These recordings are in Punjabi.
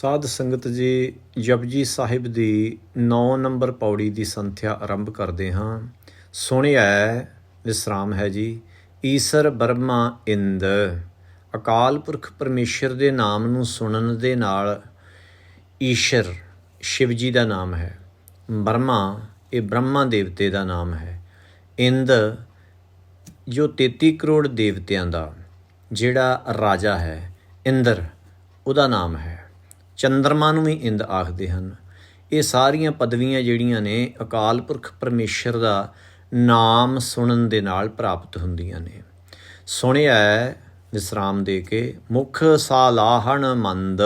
ਸਾਧ ਸੰਗਤ ਜੀ, ਜਪਜੀ ਸਾਹਿਬ ਦੀ 9 ਨੰਬਰ ਪੌੜੀ ਦੀ ਸੰਥਿਆ ਆਰੰਭ ਕਰਦੇ ਹਾਂ। ਸੁਣਿਆ ਵਿਸਰਾਮ ਹੈ ਜੀ। ਈਸ਼ਰ ਬਰਮਾ ਇੰਦ, ਅਕਾਲ ਪੁਰਖ ਪਰਮੇਸ਼ਰ ਦੇ ਨਾਮ ਨੂੰ ਸੁਣਨ ਦੇ ਨਾਲ ਈਸ਼ਰ ਸ਼ਿਵ ਜੀ ਦਾ ਨਾਮ ਹੈ। ਬਰਮਾ, ਇਹ ਬ੍ਰਹਮਾ ਦੇਵਤੇ ਦਾ ਨਾਮ ਹੈ। ਇੰਦ, ਜੋ 33 ਕਰੋੜ ਦੇਵਤਿਆਂ ਦਾ, ਜਿਹੜਾ ਰਾਜਾ ਹੈ, ਇੰਦਰ, ਉਹਦਾ ਨਾਮ ਹੈ। ਚੰਦਰਮਾ ਨੂੰ ਵੀ ਇੰਦ ਆਖਦੇ ਹਨ। ਇਹ ਸਾਰੀਆਂ ਪਦਵੀਆਂ ਜਿਹੜੀਆਂ ਨੇ, ਅਕਾਲ ਪੁਰਖ ਪਰਮੇਸ਼ਰ ਦਾ ਨਾਮ ਸੁਣਨ ਦੇ ਨਾਲ ਪ੍ਰਾਪਤ ਹੁੰਦੀਆਂ ਨੇ। ਸੁਣਿਆ ਹੈ ਵਿਸਰਾਮ ਦੇ ਕੇ, ਮੁਖ ਸਾਲਾਹਣ ਮੰਦ।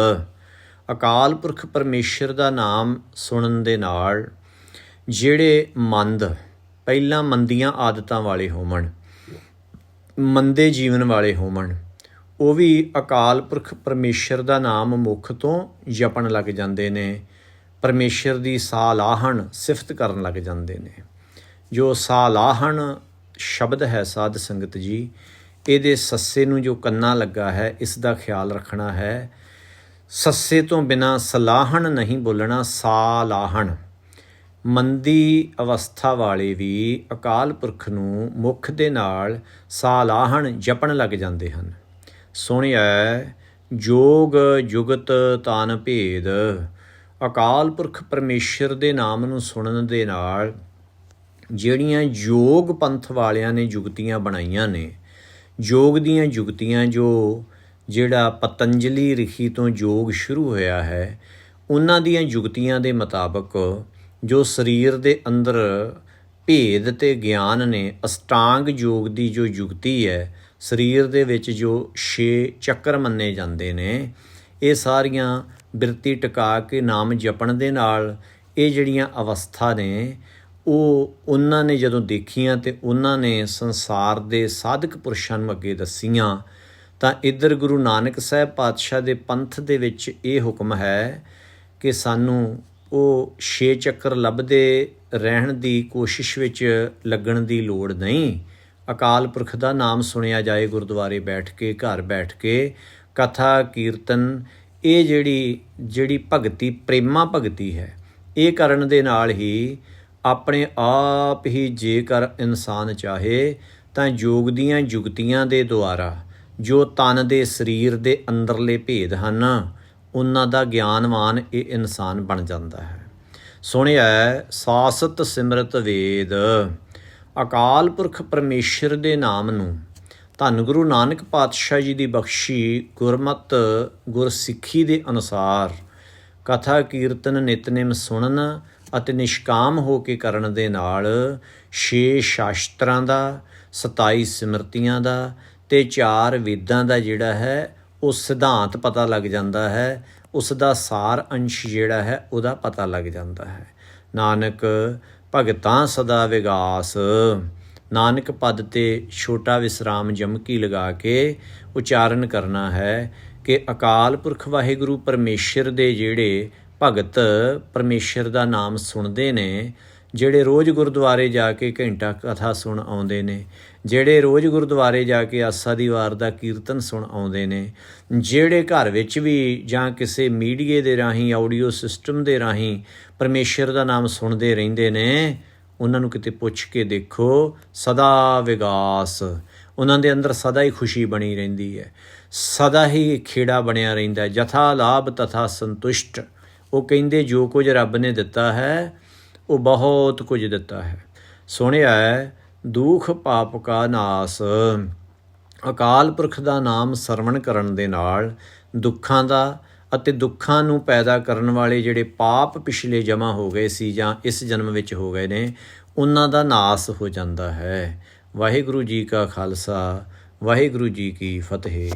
ਅਕਾਲ ਪੁਰਖ ਪਰਮੇਸ਼ਰ ਦਾ ਨਾਮ ਸੁਣਨ ਦੇ ਨਾਲ ਜਿਹੜੇ ਮੰਦ, ਪਹਿਲਾਂ ਮੰਦੀਆਂ ਆਦਤਾਂ ਵਾਲੇ ਹੋਵਣ, ਮੰਦੇ ਜੀਵਨ ਵਾਲੇ ਹੋਵਣ ਉਹ ਵੀ ਅਕਾਲ ਪੁਰਖ ਪਰਮੇਸ਼ਰ ਦਾ ਨਾਮ ਮੁਖ ਤੋਂ ਜਪਣ ਲੱਗ ਜਾਂਦੇ ਨੇ। ਪਰਮੇਸ਼ਰ ਦੀ ਸਾਲਾਹਣ ਸਿਫਤ ਕਰਨ ਲੱਗ ਜਾਂਦੇ ਨੇ। ਜੋ ਸਾਲਾਹਣ ਸ਼ਬਦ ਹੈ ਸਾਧ ਸੰਗਤ ਜੀ, ਇਹਦੇ ਸੱਸੇ ਨੂੰ ਜੋ ਕੰਨਾ ਲੱਗਾ ਹੈ, ਇਸ ਦਾ ਖਿਆਲ ਰੱਖਣਾ ਹੈ। ਸੱਸੇ ਤੋਂ ਬਿਨਾ ਸਲਾਹਣ ਨਹੀਂ ਬੋਲਣਾ, ਸਾਲਾਹਣ। ਮੰਦੀ ਅਵਸਥਾ ਵਾਲੇ ਵੀ ਅਕਾਲ ਪੁਰਖ ਨੂੰ ਮੁਖ ਦੇ ਨਾਲ ਸਾਲਾਹਣ ਜਪਣ ਲੱਗ ਜਾਂਦੇ ਹਨ। ਸੁਣਿਆ ਜੋਗ ਜੁਗਤ ਤਾਨ ਭੇਦ। ਅਕਾਲ ਪੁਰਖ ਪਰਮੇਸ਼ਰ ਦੇ ਨਾਮ ਨੂੰ ਸੁਣਨ ਦੇ ਨਾਲ ਜਿਹੜੀਆਂ ਯੋਗ ਪੰਥ ਵਾਲਿਆਂ ਨੇ ਜੁਗਤੀਆਂ ਬਣਾਈਆਂ ਨੇ ਯੋਗ ਦੀਆਂ ਜੁਗਤੀਆਂ ਜੋ ਜਿਹੜਾ ਪਤੰਜਲੀ ਰਿਖੀ ਤੋਂ ਯੋਗ ਸ਼ੁਰੂ ਹੋਇਆ ਹੈ, ਉਹਨਾਂ ਦੀਆਂ ਜੁਗਤੀਆਂ ਦੇ ਮੁਤਾਬਕ ਜੋ ਸਰੀਰ ਦੇ ਅੰਦਰ ਭੇਦ ਤੇ ਗਿਆਨ ਨੇ ਅਸ਼ਟਾਂਗ ਯੋਗ ਦੀ ਜੋ ਯੁਗਤੀ ਹੈ ਸਰੀਰ ਦੇ ਵਿੱਚ ਜੋ 6 ਚੱਕਰ ਮੰਨੇ ਜਾਂਦੇ ਨੇ, ਇਹ ਸਾਰੀਆਂ ਬਿਰਤੀ ਟਿਕਾ ਕੇ ਨਾਮ ਜਪਣ ਦੇ ਨਾਲ ਇਹ ਜਿਹੜੀਆਂ ਅਵਸਥਾ ਨੇ, ਉਹ ਉਹਨਾਂ ਨੇ ਜਦੋਂ ਦੇਖੀਆਂ ਤੇ ਉਹਨਾਂ ਨੇ ਸੰਸਾਰ ਦੇ ਸਾਧਕ ਪੁਰਸ਼ਾਂ ਨੂੰ ਅੱਗੇ ਦੱਸੀਆਂ, ਤਾਂ ਇੱਧਰ ਗੁਰੂ ਨਾਨਕ ਸਾਹਿਬ ਪਾਤਸ਼ਾਹ ਦੇ ਪੰਥ ਦੇ ਵਿੱਚ ਇਹ ਹੁਕਮ ਹੈ ਕਿ ਸਾਨੂੰ ਉਹ ਛੇ ਚੱਕਰ ਲੱਭਦੇ ਰਹਿਣ ਦੀ ਕੋਸ਼ਿਸ਼ ਵਿੱਚ ਲੱਗਣ ਦੀ ਲੋੜ ਨਹੀਂ। ਅਕਾਲ ਪੁਰਖ ਦਾ ਨਾਮ ਸੁਣਿਆ ਜਾਏ ਗੁਰਦੁਆਰੇ ਬੈਠ ਕੇ, ਘਰ ਬੈਠ ਕੇ, ਕਥਾ, ਕੀਰਤਨ, ਇਹ ਜਿਹੜੀ ਜਿਹੜੀ ਭਗਤੀ, ਪ੍ਰੇਮਾ ਭਗਤੀ ਹੈ, ਇਹ ਕਰਨ ਦੇ ਨਾਲ ਹੀ ਆਪਣੇ ਆਪ ਹੀ ਜੇਕਰ ਇਨਸਾਨ ਚਾਹੇ, ਤਾਂ ਯੋਗ ਦੀਆਂ ਯੁਗਤੀਆਂ ਦੇ ਦੁਆਰਾ ਜੋ ਤਨ ਦੇ ਸਰੀਰ ਦੇ ਅੰਦਰਲੇ ਭੇਦ ਹਨ, ਉਹਨਾਂ ਦਾ ਗਿਆਨਵਾਨ ਇਹ ਇਨਸਾਨ ਬਣ ਜਾਂਦਾ ਹੈ। ਸੁਣਿਆ ਸਾਸਤ ਸਿਮਰਤ ਵੇਦ। ਅਕਾਲ ਪੁਰਖ ਪਰਮੇਸ਼ਰ ਦੇ ਨਾਮ ਨੂੰ ਧੰਨ ਗੁਰੂ ਨਾਨਕ ਪਾਤਸ਼ਾਹ ਜੀ ਦੀ ਬਖਸ਼ੀ ਗੁਰਮਤ, ਗੁਰਸਿੱਖੀ ਦੇ ਅਨੁਸਾਰ ਕਥਾ ਕੀਰਤਨ ਨਿਤਨੇਮ ਸੁਣਨ ਅਤੇ ਨਿਸ਼ਕਾਮ ਹੋ ਕੇ ਕਰਨ ਦੇ ਨਾਲ ਛੇ ਸ਼ਾਸਤਰਾਂ ਦਾ 27 ਸਿਮਰਤੀਆਂ ਦਾ ਤੇ ਚਾਰ ਵੇਦਾਂ ਦਾ ਜਿਹੜਾ ਹੈ, ਉਹ ਸਿਧਾਂਤ ਪਤਾ ਲੱਗ ਜਾਂਦਾ ਹੈ। ਉਸ ਦਾ ਸਾਰ ਅੰਸ਼ ਜਿਹੜਾ ਹੈ, ਉਹਦਾ ਪਤਾ ਲੱਗ ਜਾਂਦਾ ਹੈ। ਨਾਨਕ ਭਗਤਾਂ ਸਦਾ ਵਿਗਾਸ। ਨਾਨਕ ਪਦ ਤੇ ਛੋਟਾ ਵਿਸਰਾਮ ਜਮਕੀ ਲਗਾ ਕੇ ਉਚਾਰਨ ਕਰਨਾ ਹੈ ਕਿ ਅਕਾਲ ਪੁਰਖ ਵਾਹਿਗੁਰੂ ਪਰਮੇਸ਼ਰ ਦੇ ਜਿਹੜੇ ਭਗਤ ਪਰਮੇਸ਼ਰ ਦਾ ਨਾਮ ਸੁਣਦੇ ਨੇ ਜਿਹੜੇ ਰੋਜ਼ ਗੁਰਦੁਆਰੇ ਜਾ ਕੇ ਘੰਟਾ ਕਥਾ ਸੁਣ ਆਉਂਦੇ ਨੇ, ਜਿਹੜੇ ਰੋਜ਼ ਗੁਰਦੁਆਰੇ ਜਾ ਕੇ ਆਸਾ ਦੀ ਵਾਰ ਦਾ ਕੀਰਤਨ ਸੁਣ ਆਉਂਦੇ ਨੇ, ਜਿਹੜੇ ਘਰ ਵਿੱਚ ਵੀ ਜਾਂ ਕਿਸੇ ਮੀਡੀਏ ਦੇ ਰਾਹੀਂ, ਆਡੀਓ ਸਿਸਟਮ ਦੇ ਰਾਹੀਂ ਪਰਮੇਸ਼ਰ ਦਾ ਨਾਮ ਸੁਣਦੇ ਰਹਿੰਦੇ ਨੇ, ਉਹਨਾਂ ਨੂੰ ਕਿਤੇ ਪੁੱਛ ਕੇ ਦੇਖੋ, ਸਦਾ ਵਿਗਾਸ। ਉਹਨਾਂ ਦੇ ਅੰਦਰ ਸਦਾ ਹੀ ਖੁਸ਼ੀ ਬਣੀ ਰਹਿੰਦੀ ਹੈ। ਸਦਾ ਹੀ ਖੇੜਾ ਬਣਿਆ ਰਹਿੰਦਾ ਜਥਾ ਲਾਭ ਤਥਾ ਸੰਤੁਸ਼ਟ। ਉਹ ਕਹਿੰਦੇ, ਜੋ ਕੁਝ ਰੱਬ ਨੇ ਦਿੱਤਾ ਹੈ ਉਹ ਬਹੁਤ ਕੁਝ ਦਿੱਤਾ ਹੈ। ਸੁਣਿਆ ਹੈ, ਦੁਖ ਪਾਪ ਕਾ ਨਾਸ। ਅਕਾਲ ਪੁਰਖ ਦਾ ਨਾਮ ਸਰਵਣ ਕਰਨ ਦੇ ਨਾਲ ਦੁੱਖਾਂ ਦਾ ਅਤੇ ਦੁੱਖਾਂ ਨੂੰ ਪੈਦਾ ਕਰਨ ਵਾਲੇ ਜਿਹੜੇ ਪਾਪ ਪਿਛਲੇ ਜਮਾ ਹੋ ਗਏ ਸੀ ਜਾਂ ਇਸ ਜਨਮ ਵਿੱਚ ਹੋ ਗਏ ਨੇ, ਉਹਨਾਂ ਦਾ ਨਾਸ ਹੋ ਜਾਂਦਾ ਹੈ। ਵਾਹਿਗੁਰੂ ਜੀ ਕਾ ਖਾਲਸਾ, ਵਾਹਿਗੁਰੂ ਜੀ ਕੀ ਫਤਿਹ।